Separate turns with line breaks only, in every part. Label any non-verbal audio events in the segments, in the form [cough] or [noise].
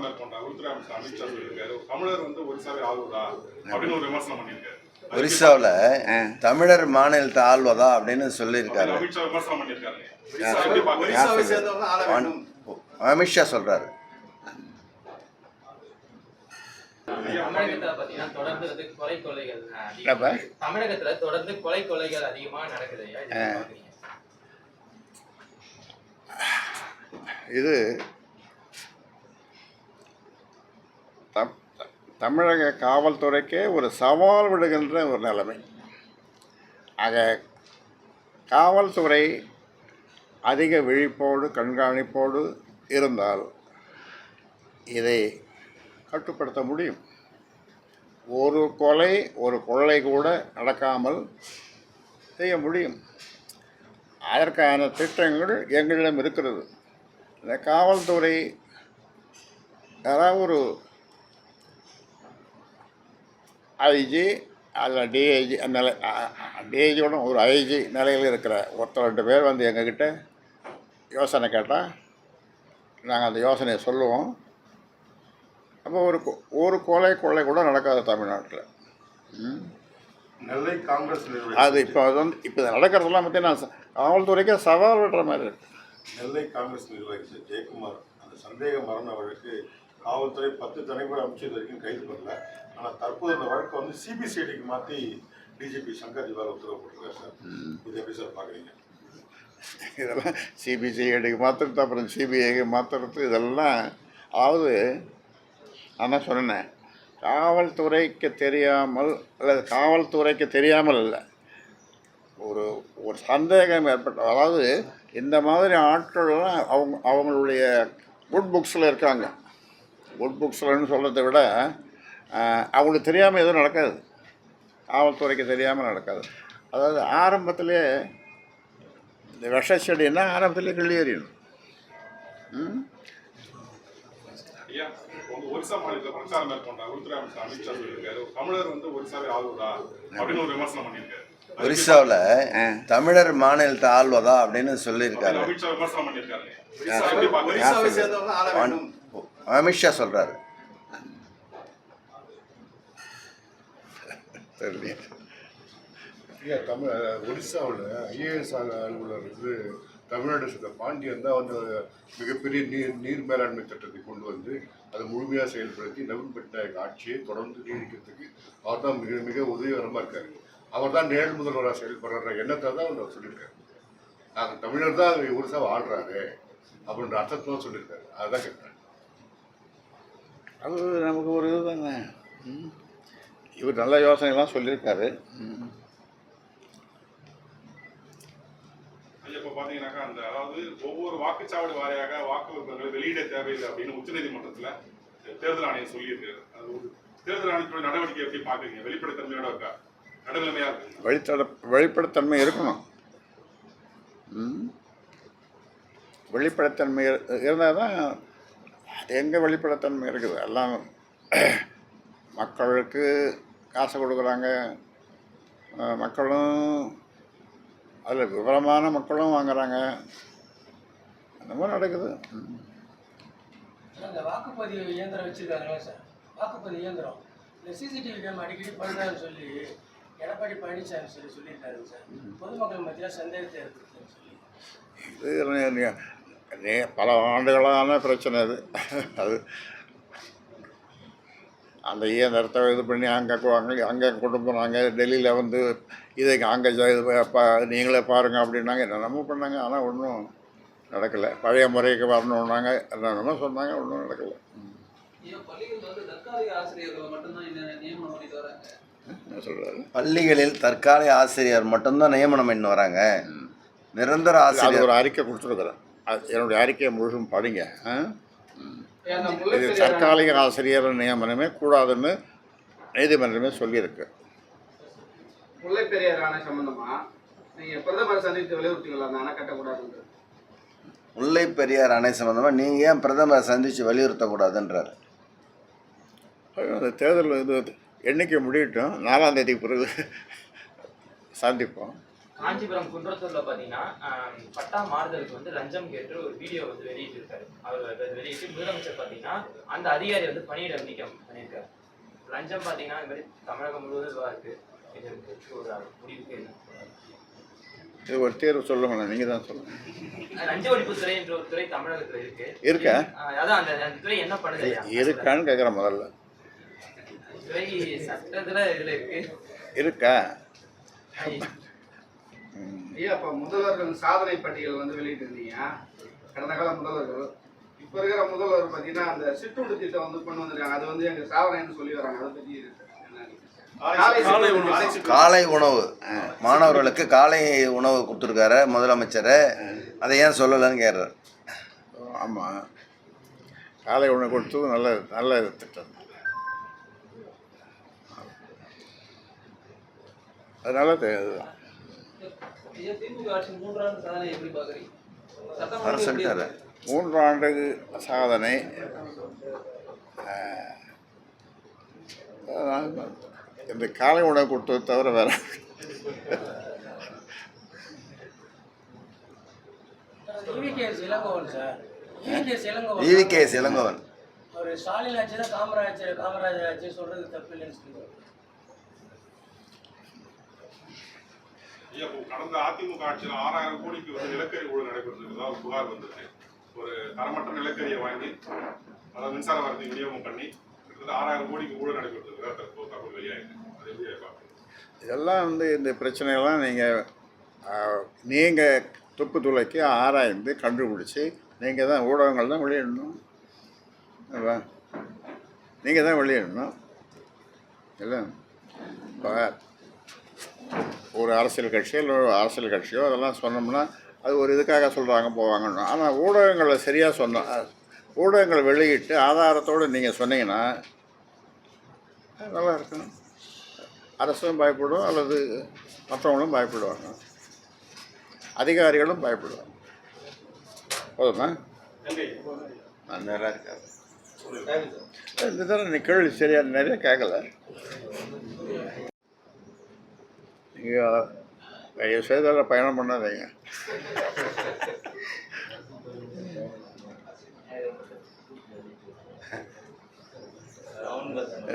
மேற்கொண்டார் உள்துறை அமைச்சர் அமித்ஷா சொல்லியிருக்காரு. தமிழர் வந்து ஒரிசாவை ஆளுவதா? அப்படின்னு ஒரு விமர்சனம் பண்ணியிருக்காரு.
ஒரிசாவில் தமிழர் மாநிலத்தை ஆள்வதா அப்படின்னு சொல்லியிருக்காரு.
அமித்ஷா
சொல்றாரு.
தமிழகத்துல தொடர்ந்து கொலை கொலைகள்? அதிகமா- தமிழகத்துல தொடர்ந்து கொலை கொலைகள் அதிகமா நடக்குது இது எப்படி பாக்குறீங்க?
இது தம் தமிழக காவல்துறைக்கே ஒரு சவால் விடுகின்ற ஒரு நிலைமை. ஆக காவல்துறை அதிக விழிப்போடு கண்காணிப்போடு இருந்தால் இதை கட்டுப்படுத்த முடியும். ஒரு கொலை ஒரு கொள்ளை கூட நடக்காமல் செய்ய முடியும். அதற்கான திட்டங்கள் எங்களிடம் இருக்கிறது. இந்த காவல்துறை யாராவது ஒரு ஐஜி அல்ல டிஐஜி நிலை டிஐஜியோட ஒரு ஐஜி நிலையில் இருக்கிற ஒருத்தர் ரெண்டு பேர் வந்து எங்ககிட்ட யோசனை கேட்டால் நாங்கள் அந்த யோசனையை சொல்லுவோம். அப்போ ஒரு ஒரு கொலை கொள்ளை கூட நடக்காது தமிழ்நாட்டில்.
நெல்லை காங்கிரஸ்
அது இப்போ அது வந்து இப்போ நடக்கிறதெல்லாம் பார்த்தீங்கன்னா ச- காவல்துறைக்கே சவால் விடுற மாதிரி இருக்கு.
நெல்லை காங்கிரஸ் நிர்வாகி ஜெயக்குமார் அந்த சந்தேக மரண வழக்கு காவல்துறை பத்து தனிப்படை அமைச்சது வரைக்கும் கைது பண்ணல. ஆனால் தற்போது அந்த வழக்கை வந்து சிபிசிஐடிக்கு மாற்றி டிஜிபி சங்கர் திவார் உத்தரவு போட்டிருக்காரு சார். இது எப்படி சார் பார்க்குறீங்க?
இதெல்லாம் சிபிசிஐடிக்கு மாற்றுறது அப்புறம் சிபிஐக்கு மாற்றுறது இதெல்லாம் அதாவது நான் தான் சொன்னேன் காவல்துறைக்கு தெரியாமல் அல்லது காவல்துறைக்கு தெரியாமல் இல்லை ஒரு ஒரு சந்தேகம் ஏற்பட்ட அதாவது இந்த மாதிரி ஆட்கள்லாம் அவங்க அவங்களுடைய குட் புக்ஸில் இருக்காங்க. குட் புக்ஸ்லன்னு சொல்கிறத விட அவங்களுக்கு தெரியாமல் எதுவும் நடக்காது. காவல்துறைக்கு தெரியாமல் நடக்காது. அதாவது ஆரம்பத்திலே இந்த விஷ செடின்னா ஆரம்பத்திலே கிள்ளி எறியணும் ம்?
ஒரிசா மாநிலத்தில் பிரச்சாரம் மேற்கொண்டார் உள்துறை அமைச்சர் அமித்ஷா சொல்லியிருக்காரு. தமிழர் வந்து அப்படின்னு ஒரு விமர்சனம் பண்ணியிருக்காரு.
ஒரிசாவில் தமிழர் மாநிலத்தை ஆள்வதா அப்படின்னு சொல்லியிருக்காரு.
அமித்ஷா
சொல்றாரு.
ஐயா தமிழ் ஒரிசாவில் ஐஏஎஸ் அலுவலர் வந்து தமிழ்நாடு சேர்ந்த பாண்டியன் தான் வந்து மிகப்பெரிய நீர் நீர் மேலாண்மை திட்டத்தை கொண்டு வந்து அதை முழுமையாக செயல்படுத்தி நவீன் பட்நாயக் ஆட்சியை தொடர்ந்து நீடிக்கிறதுக்கு அவர் தான் மிக மிக உதவிகரமாக இருக்கார். அவர் தான் நேர் முதல்வராக செயல்படுற எண்ணத்தை தான் அவர் சொல்லியிருக்காரு. நாங்கள் தமிழர் தான் ஒரிசாவை ஆடுறாரு அப்படின்ற அர்த்தத்தை தான் சொல்லியிருக்காரு. அதுதான் கேட்குறேன்
அது நமக்கு ஒரு இது தானே. இவர் நல்ல யோசனைலாம் சொல்லியிருக்காரு.
இப்ப பாத்தீங்கன்னாக்கா அந்த அதாவது ஒவ்வொரு வாக்குச்சாவடி வாரியாக வாக்கு விவரங்களை வெளியிட தேவையில்லை அப்படின்னு உச்சநீதிமன்றத்துல தேர்தல் ஆணையம் சொல்லியிருக்காரு. அது ஒரு தேர்தல் ஆணையத்தோட நடவடிக்கை எப்படி பாக்குறீங்க வெளிப்படைத்தன்மையோட இருக்கா?
வெளித்தட வெளிப்படைத்தன்மை இருக்கணும். ம். வெளிப்படைத்தன்மை இருந்தால் தான் எங்கே வெளிப்படைத்தன்மை இருக்குது? எல்லாம் [clears throat] மக்களுக்கு காசு கொடுக்குறாங்க. மக்களும் அதில் விவரமான மக்களும் வாங்குறாங்க. அந்த மாதிரி நடக்குது. ம்.
இந்த வாக்குப்பதிவு இயந்திரம் வச்சிருக்காங்களா சார். வாக்குப்பதிவு இயந்திரம். இந்த சிசிடிவி கேம் அடிக்கடி பண்ணுறான்னு சொல்லி எடப்பாடி பழனிசாமி சொல்லி சொல்லியிருக்காரு சார். பொதுமக்கள் மத்தியில் சந்தேகத்தை ஏற்படுத்துன்னு சொல்லி.
இது பல ஆண்டுகளான பிரச்சனை அது. அது அந்த இயந்திரத்தை இது பண்ணி அங்கே அங்கே அங்கே கொண்டு போனாங்க டெல்லியில் வந்து இதை அங்கே இது பா நீங்களே பாருங்கள் அப்படின்னாங்க. என்னென்னமோ பண்ணாங்க ஆனால் ஒன்றும் நடக்கலை. பழைய முறைக்கு வரணுன்னாங்க என்னென்னமோ சொன்னாங்க ஒன்றும் நடக்கலை.
ஏன் பள்ளிகள் வந்து தற்காலிக ஆசிரியர்களை மட்டும்தான் இன்ன நியமனம் பண்ணிட்டு வராங்க.
என்ன சொல்கிறாரு
பள்ளிகளில் தற்காலிக ஆசிரியர் மட்டும்தான் நியமனம் பண்ணி வராங்க. நிரந்தர
அது
ஆசிரியர்.
ஒரு அறிக்கை கொடுத்துருக்குறேன். என்னுடைய அறிக்கையை முழுசும் படிங்க. இது தற்காலிக ஆசிரியர் நியமனமே கூடாதுன்னு நீதிமன்றமே சொல்லியிருக்கு.
முல்லைப்பெரியாறு அணை சம்பந்தமா? நீங்க பிரதமரை சந்தித்து வலியுறுத்திங்களா அந்த அணை கட்டக்கூடாதுன்றது
முல்லை பெரியார் அணை சம்பந்தமா நீங்க ஏன் பிரதமரை சந்திச்சு வலியுறுத்தக்கூடாதுன்றாரு?
தேர்தல் இது எண்ணிக்கை முடியட்டும் நாலாம் தேதிக்கு பிறகு சந்திப்போம்.
காஞ்சிபுரம் குன்றத்தூர்ல பாத்தீங்கன்னா பட்டா மாறுதலுக்கு வந்து லஞ்சம் கேட்டு ஒரு வீடியோ வந்து வெளியிட்டிருக்காரு. அவர் அதை வெளியிட்டு முதலமைச்சர் பாத்தீங்கன்னா அந்த அதிகாரி வந்து பணியிட நீக்கம் பண்ணியிருக்காரு. லஞ்சம் பாத்தீங்கன்னா இந்த மாதிரி தமிழகம் முழுவதும் இருக்கு. இதற்கு ஒரு முடிவுக்கு என்ன
இது ஒரு தேர்வு சொல்லுங்களேன் நீங்கள் தான் சொல்லுங்கள்
லஞ்ச ஒழிப்புத்துறை என்ற ஒரு துறை தமிழகத்துல இருக்கு.
இருக்கா?
அதான் அந்த துறை என்ன பண்ணுது?
இருக்கான்னு கேட்குறேன் முதல்ல.
இருக்கு.
ஐயா இப்போ முதல்வர்கள் சாதனை பட்டியல் வந்து வெளியிட்டிருந்தீங்க. கடந்த கால முதல்வர்கள். இப்போ இருக்கிற முதல்வர் பார்த்தீங்கன்னா அந்த சிற்றுண்டு திட்டம் வந்து கொண்டு வந்திருக்காங்க. அது வந்து எங்க சாதனைன்னு சொல்லி வராங்க. அதை
அனைத்து
காலை உணவு. மாணவர்களுக்கு காலை உணவு கொடுத்துருக்காரு முதலமைச்சர். அதை ஏன் சொல்லலைன்னு கேட்குறாரு.
ஆமாம் காலை உணவு கொடுத்தது நல்ல நல்ல திட்டம் அதனால தெ- அதுதான்
ஐயா திமுக ஆட்சி மூன்றாண்டு சாதனை எப்படி பாக்குறீங்க சட்டம்
வர
ஒழுங்கு எப்படி
சொல்லிட்டாரு?
மூன்றாண்டு சாதனை. இந்த காலை உணவு கொடுத்தது தவிர வேற.
இவிகேஎஸ் இளங்கோவன் சார். இவிகேஎஸ் இளங்கோவன்
இவிகேஎஸ் இளங்கோவன்.
அவர் ஸ்டாலின் ஆட்சி தான் காமராஜர் காமராஜர் ஆட்சி சொல்றது தப்பு இல்லைன்னு சொல்லுவார்
ஐயா, கடந்த அதிமுக ஆட்சியில் ஆறாயிரம் கோடிக்கு வந்து நிலக்கரி ஊழல் நடைபெற்றிருக்கிறதா ஒரு புகார் வந்திருக்கு. ஒரு தரமற்ற நிலக்கரியை வாங்கி அதாவது மின்சார வாரத்தை விநியோகம் பண்ணி கிட்டத்தட்ட ஆறாயிரம் கோடிக்கு ஊழல் நடைபெற்றிருக்கிறதா தற்போது தகவல் வெளியாயிருக்கு. அது எப்படி பார்க்குறீங்க?
இதெல்லாம் வந்து இந்த பிரச்சனையெல்லாம் நீங்கள் நீங்கள் துப்பு துளைக்கி ஆராய்ந்து கண்டுபிடிச்சி நீங்கள் தான் ஊடகங்கள் தான் வெளியிடணும். நீங்கள் தான் வெளியிடணும். இல்லை இப்போ ஒரு அரசியல் கட்சியோ இல்லை அரசியல் கட்சியோ அதெல்லாம் சொன்னோம்னா அது ஒரு இதுக்காக சொல்கிறாங்க போவாங்கன்னு. ஆனால் ஊடகங்களை சரியாக சொன்ன ஊடகங்களை வெளியிட்டு ஆதாரத்தோடு நீங்கள் சொன்னீங்கன்னா நல்லா இருக்கும். அரசும் பயப்படும் அல்லது மற்றவங்களும் பயப்படுவாங்க. அதிகாரிகளும் பயப்படுவாங்க. போதுமா? நான் நேராக இருக்காது. இந்த தடவை நீ கேள்வி சரியா நிறைய கேட்கல. நீங்கள் தயவு செய்து அதில் பயணம் பண்ணாதீங்க.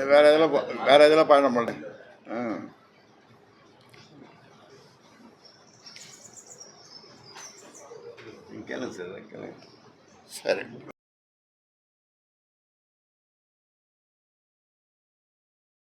வேற எதில் போ- வேற எதில் பயணம் பண்ணுங்க ஆ.
கேளுங்க சார் கேளுங்க.
சரி.